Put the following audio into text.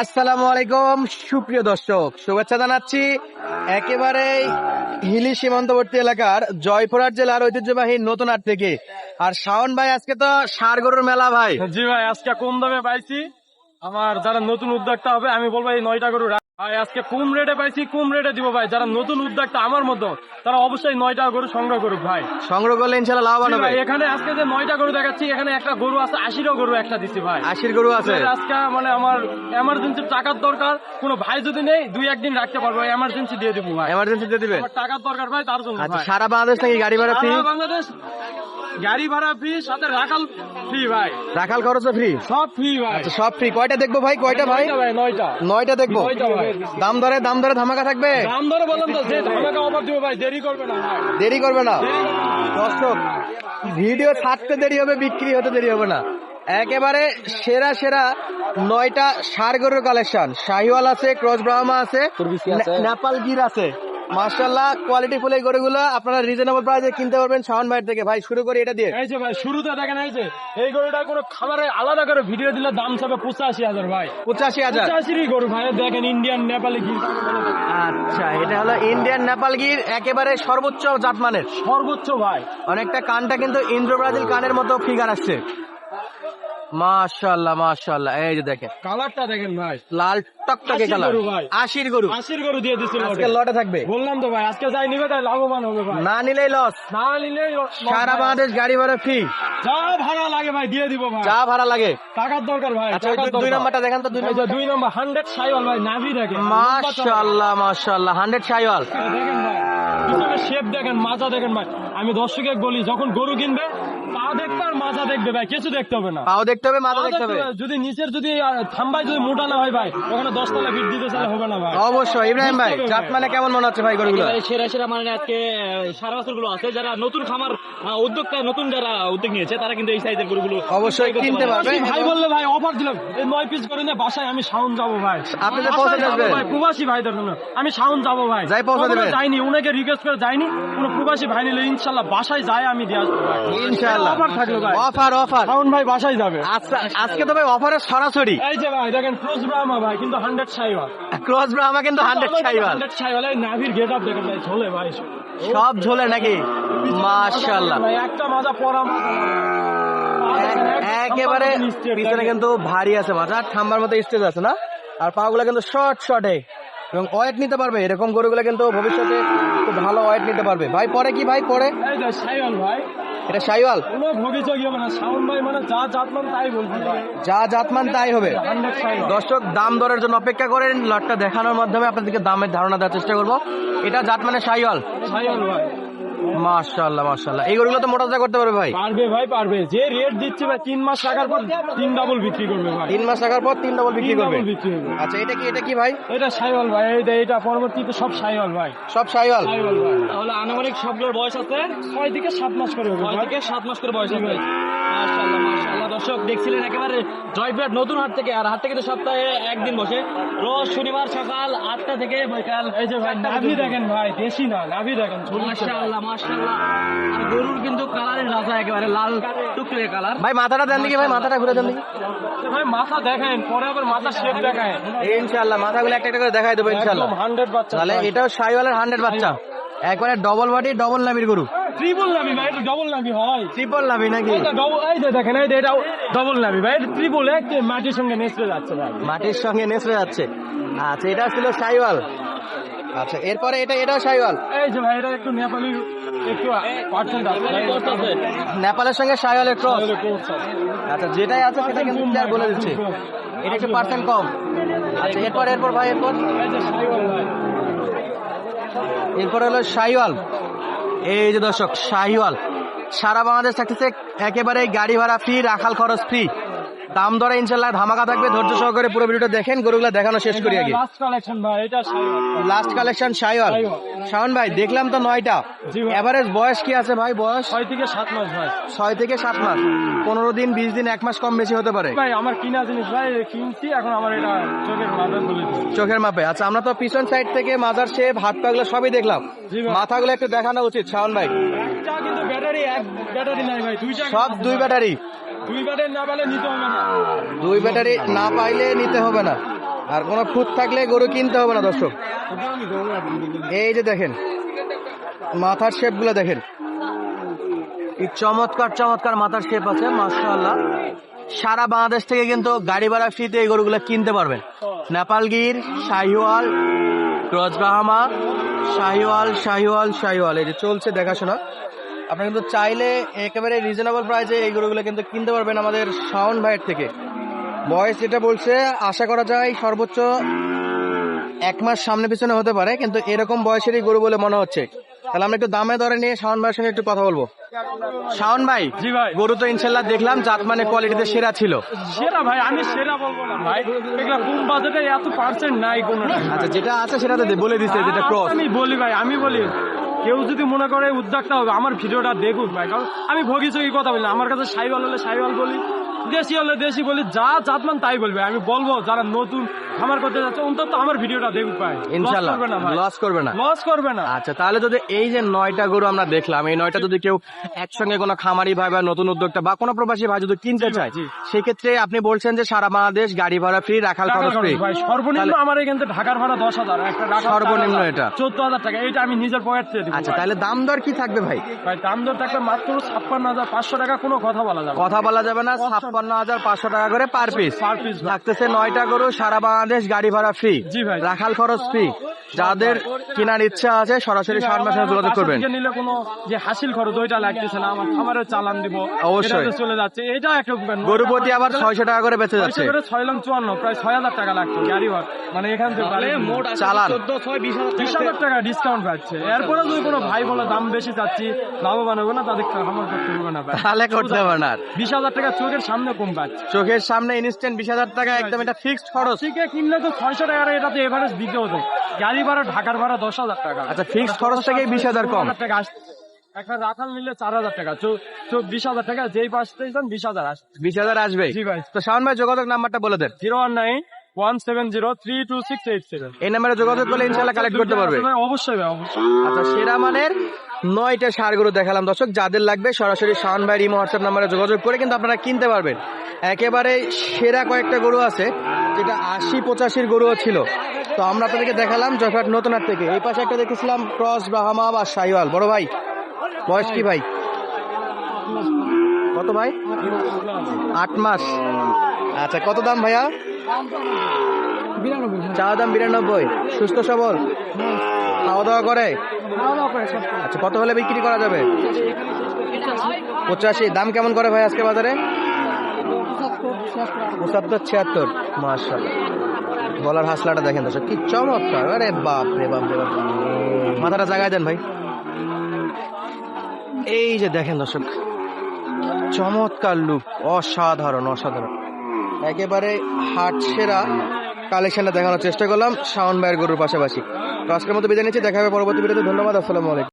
আসসালামু আলাইকুম, সুপ্রিয় দর্শক। শুভেচ্ছা জানাচ্ছি একেবারে হিলি সীমান্তবর্তী এলাকার জয়পুরহাট জেলার ঐতিহ্যবাহী নতুন আট থেকে। আর শাওন ভাই, আজকে তো সার গরুর মেলা ভাই। জি ভাই, আজকে কোন দামে পাইছি। আমার যারা নতুন উদ্যোগটা হবে, আমি বলব এই নয়টা গরু ভাই আজকে কম রেটে পাইছি কম রেটে দিব ভাই। যারা নতুন উদ্যোক্তা আমার মতো তারা অবশ্যই নয়টা গরু সংগ্রহ করুক ভাই। সংগ্রহ করলে ইনশাল্লাহ লাভবান হবে। এখানে আজকে যে নয়টা গরু দেখাচ্ছি এখানে একটা গরু আছে আশিরও গরু একটা দিচ্ছি ভাই। আশির গরু আছে। আজকে মানে আমার এমার্জেন্সি টাকার দরকার কোনো ভাই যদি নেই দুই একদিন রাখতে পারব এমার্জেন্সি দিয়ে দেবো ভাই। এমার্জেন্সি দিয়ে দিবে টাকার দরকার ভাই তার জন্য আচ্ছা সারা বাংলাদেশ নাকি গাড়ি ভাড়া সারা বাংলাদেশ গাড়ি ভাড়া ফ্রি সাথে রাখাল ফ্রি ভাই। রাখাল খরচ ফ্রি সব ফ্রি ভাই। আচ্ছা সব ফ্রি কয়টা দেখব ভাই? কয়টা ভাই? নয়টা নয়টা। দেখব। দাম ধরে দাম ধরে ধামাকা থাকবে? দাম ধরে বললাম তো যে ধামাকা অফার দিব ভাই দেরি করবে না দেরি করবে না? দর্শক ভিডিও ছাড়তে দেরি হবে বিক্রি হতে দেরি হবে না। একেবারে সেরা সেরা নয়টা সার গরুর কালেকশন শাহিওয়াল আছে ক্রস ব্রাহ্মা আছে নেপাল গির আছে। কোয়ালিটি ফুল এই গরুগুলো আপনারা রিজনেবল প্রাইসে কিনতে পারবেন ভাইয়ের থেকে। ভাই শুরু করি এটা দিয়ে। এই যে ভাই শুরুতে দেখেন এই যে এই গরুটা কোনো খাবারে আলাদা করে ভিডিও দিলে দাম হবে পঁচাশি হাজার ভাই। পঁচাশি হাজার? পঁচাশিরই গরু ভাই দেখেন ইন্ডিয়ান নেপালি ঘি। আচ্ছা এটা হলো ইন্ডিয়ান নেপাল গির একেবারে সর্বোচ্চ জাতমানের। সর্বোচ্চ ভাই। অনেকটা কানটা কিন্তু ইন্দ্র ব্রাজিল কানের মতো ফিগার আসছে। মাশাল্লাহ মাশাল্লাহ এই যে দেখেন। কালারটা দেখেন ভাই। লাল টকটকে কালার। আশির গরু। আশির গরু দিয়ে দিছিল আজকে লটে থাকবে। বললাম তো ভাই আজকে যাই নিবে তাই লাভবান হবে ভাই। না নিলেই লস না নিলে সারা বাংলাদেশ গাড়ি ভাড়া ফ্রি যা ভাড়া লাগে ভাই দিয়ে দিব ভাই। যা ভাড়া লাগে। টাকার দরকার ভাই আচ্ছা দুই- নাম্বারটা দেখেন তো দুই নম্বর দুই নম্বর হান্ড্রেড সাইওয়াল ভাই নাভি দেখেন। মাশাল্লাহ মাশাল্লাহ হান্ড্রেড শাইওয়াল দেখেন ভাই। শেপ দেখেন মাজা দেখেন ভাই। আমি দর্শকে বলি যখন গরু কিনবে পা দেখবে আর মাজা দেখবে ভাই কিছু দেখতে হবে না। পাও দেখতে হবে মাথা দেখতে হবে। যদি নিচের যদি আহ, থাম্বায় যদি মোটা না হয় ভাই ওখানে দশ তলা ভিড় দিতে চাইলে হবে না ভাই। অবশ্যই ইব্রাহিম ভাই জাত মানে কেমন মনে হচ্ছে ভাই গরুগুলো? সেরা সেরা মানে আজকে সারা বছরগুলো আছে যারা নতুন খামার উদ্যোক্তা নতুন যারা উদ্যোগ নিয়েছে তারা কিন্তু এই সাইজের গরুগুলো অবশ্যই কিনতে পারবে। ভাই বললে ভাই অফার দিলাম। এই নয় পিস করে নিয়ে বাসায় আমি সাউন্ড যাব ভাই। আপনি যে পৌঁছে যাব আসবেন। ভাই প্রবাসী ভাইদের জন্য। আমি সাউন্ড যাব ভাই। যাই পৌঁছে দেবেন। যাইনি উনাকে রিকোয়েস্ট করে যাইনি। কোন প্রবাসী ভাই নিলে ইনশাল্লাহ বাসায় যায় আমি দিয়ে আসব ভাই অফার থাকবে ভাই অফার অফার সাউন্ড ভাই বাসায় যাবে। আচ্ছা আজকে তো ভাই অফারের সরাসরি। এই যে ভাই দেখেন ক্রোজ ব্রাহ্মা ভাই কিন্তু হান্ড্রেড সাইওয়াল ক্রস ব্রাহ্মা কিন্তু হান্ড্রেড হান্ড্রেড সাইওয়াল এই নাভির গেট আপ দেখেন ভাই ঝোলে ভাই। সব ঝোলে নাকি? মাশাল্লাহ একটা মাজা পরা একেবারে পিছনে কিন্তু ভারী আছে মাথা ঠাম্বার মতো স্টেজ আছে না? আর পাগুলো কিন্তু শর্ট শর্ট শর্টে এবং ওয়েট নিতে পারবে। এরকম গরুগুলো কিন্তু ভবিষ্যতে খুব ভালো ওয়েট নিতে পারবে। ভাই পরে কি ভাই? পরে? সাইওয়াল ভাই। এটা ভাই মানে যা জাতমান তাই হবে। সাইওয়াল দর্শক দাম দরের জন্য অপেক্ষা করেন। লটটা দেখানোর মাধ্যমে আপনাদেরকে দামের ধারণা দেওয়ার চেষ্টা করব। এটা জাতমানের শাইওয়াল সাইওয়াল ভাই। মাশাল্লাহ মাশাল্লাহ এই গরুগুলো তো মোটা করতে পারবে ভাই? পারবে ভাই পারবে। যে রেট দিচ্ছে ভাই তিন মাস টাকার পর তিন ডাবল বিক্রি করবে ভাই। তিন মাস টাকার পর তিন ডবল বিক্রি করবে? আচ্ছা এটা কি এটা কি ভাই? এটা সাইওয়াল ভাই এই যে এটা পরবর্তীতে সব সাইওয়াল ভাই। সব শাইওয়াল সাইওয়াল ভাই। তাহলে আনুমানিক সবগুলোর বয়স আছে ছয় থেকে সাত মাস করে হবে ছয় ভাই। থেকে সাত মাস করে বয়স আছে। মাশাআল্লাহ মাশাআল্লাহ। দর্শক দেখছিলেন একেবারে জয়পুরহাট নতুন হাট থেকে। আর হাট থেকে তো সপ্তাহে একদিন বসে। রোজ শনিবার সকাল আটটা থেকে বিকাল এই যে ভাই নাভি দেখেন ভাই দেশি না নাভি দেখেন মাশাআল্লাহ মাশাআল্লাহ। আর গরুর কিন্তু কালারের রাজা একেবারে লাল টুকটুকে কালার ভাই মাথাটা দেন দেখি ভাই মাথাটা ঘুরে দেন দেখি। ভাই মাথা দেখেন পরে আবার মাথা শেপ দেখায়। ইনশাল্লাহ মাথাগুলো একটা একটা করে দেখাই দেবো একদম হান্ড্রেড বাচ্চা তাহলে এটাও শাইওয়ালের হান্ড্রেড বাচ্চা। একবারে ডবল বাটি ডবল নাবির গরু। ট্রিপল নাভি ভাই এটা ডবল হয়। ট্রিপল নাবি নাকি? এটা এই যে দেখেন এই যে এটা ডবল নাভি ভাই এটা ট্রিপল এক মাটির সঙ্গে নেচড়ে যাচ্ছে ভাই। মাটির সঙ্গে নেসড়ে যাচ্ছে। আচ্ছা এটা ছিল শাইওয়াল আচ্ছা এরপরে এটা এটাও শাইওয়াল এই যে ভাই এটা একটু নেপালি একটু পার্সেন্ট আছে। নেপালের সঙ্গে শাইওয়ালের ক্রস। আচ্ছা যেটাই আছে সেটা কিন্তু clear বলে দিচ্ছে। এটা একটু পার্সেন্ট কম। আচ্ছা এরপর এরপর ভাই এরপর? এই যে সাইওয়াল ভাই। এরপর হলো শাহিওয়াল এই যে দর্শক শাহিওয়াল সারা বাংলাদেশ থাকতেছে একেবারে গাড়ি ভাড়া ফ্রি রাখাল খরচ ফ্রি দাম দরে ইনশাল্লাহ ধামাকা থাকবে ধৈর্য সহকারে পুরো ভিডিওটা দেখেন গরুগুলো দেখানো শেষ করি আগে। লাস্ট কালেকশন ভাই এটা লাস্ট কালেকশন শাহিওয়াল। শাওন ভাই দেখলাম তো নয়টা। এভারেজ বয়স কি আছে ভাই বয়স? ছয় থেকে সাত মাস ভাই। ছয় থেকে সাত মাস। পনেরো দিন বিশ দিন এক মাস কম বেশি হতে পারে। ভাই আমার কিনা জিনিস ভাই কিনছি এখন আমার এটা চোখের দিচ্ছে চোখের মাপে। আচ্ছা আমরা তো পিছন সাইড থেকে মাজার শেপ হাত পাগুলো সবই দেখলাম। মাথাগুলো একটু দেখানো উচিত শাওন ভাই। সব দুই ব্যাটারি দুই ব্যাটারি না পেলে নিতে হবে না। দুই ব্যাটারি না পাইলে নিতে হবে না। আর কোনো খুঁত থাকলে গরু কিনতে হবে না দর্শক। এই যে দেখেন মাথার শেপগুলো দেখেন। কি চমৎকার চমৎকার মাথার শেপ আছে মাশাআল্লাহ। সারা বাংলাদেশ থেকে কিন্তু গাড়ি ভাড়া ফ্রিতে এই গরুগুলো কিনতে পারবেন। নেপালগির শাহিওয়াল ক্রসবাহামা শাহিওয়াল শাহিওয়াল শাহিওয়াল। এই যে চলছে দেখাশোনা। আপনারা কিন্তু চাইলে একেবারে রিজনেবল প্রাইসে এই গরুগুলো কিন্তু কিনতে পারবেন আমাদের শাওন ভাইয়ের থেকে। বয়স যেটা বলছে আশা করা যায় সর্বোচ্চ এক মাস সামনে পিছনে হতে পারে কিন্তু এরকম বয়সেরই গরু বলে মনে হচ্ছে। তাহলে আমরা একটু দামে দরে নিয়ে শাওন ভাইয়ের সঙ্গে একটু কথা বলব। শাওন ভাই জি ভাই। গরু তো ইনশাল্লাহ দেখলাম জাত মানে কোয়ালিটিতে সেরা ছিল। সেরা ভাই আমি সেরা বলব না ভাই। এগুলা কোন বাজেটে এত পার্সেন্ট নাই কোনো। আচ্ছা যেটা আছে সেটা বলে দিচ্ছে যেটা ক্রস আমি বলি ভাই আমি বলি। কেউ যদি মনে করে উদ্যোগটা হবে, আমার ভিডিওটা দেখুক ভাই। কারণ আমি ভগি চগি কথা বলি আমার কাছে সাইওয়াল হলে সাইওয়াল বলি। দেশি হলে দেশি বলি যা জাতমান তাই বলবে। আমি বলব যারা নতুন খামার করতে যাচ্ছে অন্তত আমার ভিডিওটা দেখুক ভাই। ইনশাল্লাহ। লস করবে না। লস করবে না। আচ্ছা তাহলে যদি এই যে নয়টা গরু আমরা দেখলাম এই নয়টা যদি কেউ একসঙ্গে কোনো খামারি ভাই বা নতুন উদ্যোক্তা বা কোনো প্রবাসী ভাই যদি কিনতে চায়। সেক্ষেত্রে আপনি বলছেন যে সারা বাংলাদেশ গাড়ি ভাড়া ফ্রি রাখাল খরচ ফ্রি সর্বনিম্ন আমার এখান থেকে ঢাকার ভাড়া দশ হাজার সর্বনিম্ন এটা। চোদ্দ হাজার টাকা এটা আমি নিজের পকেট থেকে আচ্ছা তাহলে দাম দর কি থাকবে ভাই? ভাই দাম দর থাকবে মাত্র ছাপ্পান্ন হাজার পাঁচশো টাকা কোনো কথা বলা যাবে কথা বলা যাবে না ছাপ্পান্ন হাজার পাঁচশো টাকা করে পার পিস পার পিস থাকতেছে নয়টা গরু সারা বাংলাদেশ গাড়ি ভাড়া ফ্রি রাখাল খরচ ফ্রি যাদের কেনার ইচ্ছা আছে সরাসরি সার মাসে যোগাযোগ করবেন। নিলে কোনো যে হাসিল খরচ ওইটা লাগতেছে না আমার খামারের চালান দিব। অবশ্যই। চলে যাচ্ছে। এটা একটা গরু প্রতি আবার ছয়শো টাকা করে বেঁচে যাচ্ছে। ছয় লাখ চুয়ান্ন প্রায় ছয় হাজার টাকা লাগছে গাড়ি মানে এখান থেকে মোট চালান। বিশ হাজার টাকা ডিসকাউন্ট পাচ্ছে। এরপরে যদি কোনো ভাই বলে দাম বেশি চাচ্ছি লাভবান হবে না তাদের খামার করতে হবে না তাহলে করতে হবে না বিশ হাজার টাকা চোখের সামনে কম পাচ্ছে। চোখের সামনে ইনস্ট্যান্ট বিশ হাজার টাকা একদম এটা ফিক্সড খরচ। কিনলে তো ছয়শো টাকার এটাতে এভারেজ দিতে হতো। গাড়ি ভাড়া ঢাকার ভাড়া দশ হাজার টাকা। আচ্ছা ফিক্সড খরচ থেকে বিশ হাজার কম। টাকা আসছে একটা রাখাল নিলে চার হাজার টাকা চোখ বিশ হাজার টাকা যেই পাশে যান বিশ হাজার আসছে বিশ হাজার আসবে। জি ভাই। তো শাওন ভাই যোগাযোগ নাম্বারটা বলে দেন। Zero one nine one seven zero three two six eight seven. এই নাম্বারে যোগাযোগ করলে ইনশাল্লাহ কালেক্ট করতে পারবে। অবশ্যই ভাই অবশ্যই। আচ্ছা সেরা মানের নয়টা সারগুলো দেখালাম দর্শক যাদের লাগবে সরাসরি শাওন ভাই ইমো হোয়াটসঅ্যাপ নাম্বারে যোগাযোগ করে কিন্তু আপনারা কিনতে পারবেন। একেবারে সেরা কয়েকটা গরু আছে যেটা আশি পঁচাশির গরুও ছিল। তো আমরা আপনাদেরকে দেখালাম জয়ফাট নতুনহাট থেকে। এই পাশে একটা দেখেছিলাম, ক্রস ব্রাহ্মা বা শাহিওয়াল বড় ভাই, বয়স কি ভাই? কত ভাই? আট মাস। আচ্ছা কত দাম ভাইয়া? চা দাম বিরানব্বই। সুস্থ সবল? খাওয়া দাওয়া করে? আচ্ছা কত হলে বিক্রি করা যাবে? পঁচাশি। দাম কেমন করে ভাই আজকে বাজারে? পঁচাত্তর, ছিয়াত্তর। মার্শাল গলার হাসলাটা দেখেন দর্শক, কি চমৎকার। আরে বাপ রে বাপ রে বাপ মাথাটা জাগায় দেন ভাই। এই যে দেখেন দর্শক, চমৎকার লুক অসাধারণ অসাধারণ। একেবারে হাট সেরা কালেকশনটা দেখানোর চেষ্টা করলাম, শাওন ভাইয়ের গরুর পাশাপাশি। তো আজকের মতো বিদায় নিচ্ছি, দেখা হবে পরবর্তী ভিডিওতে। ধন্যবাদ, আসসালামু আলাইকুম।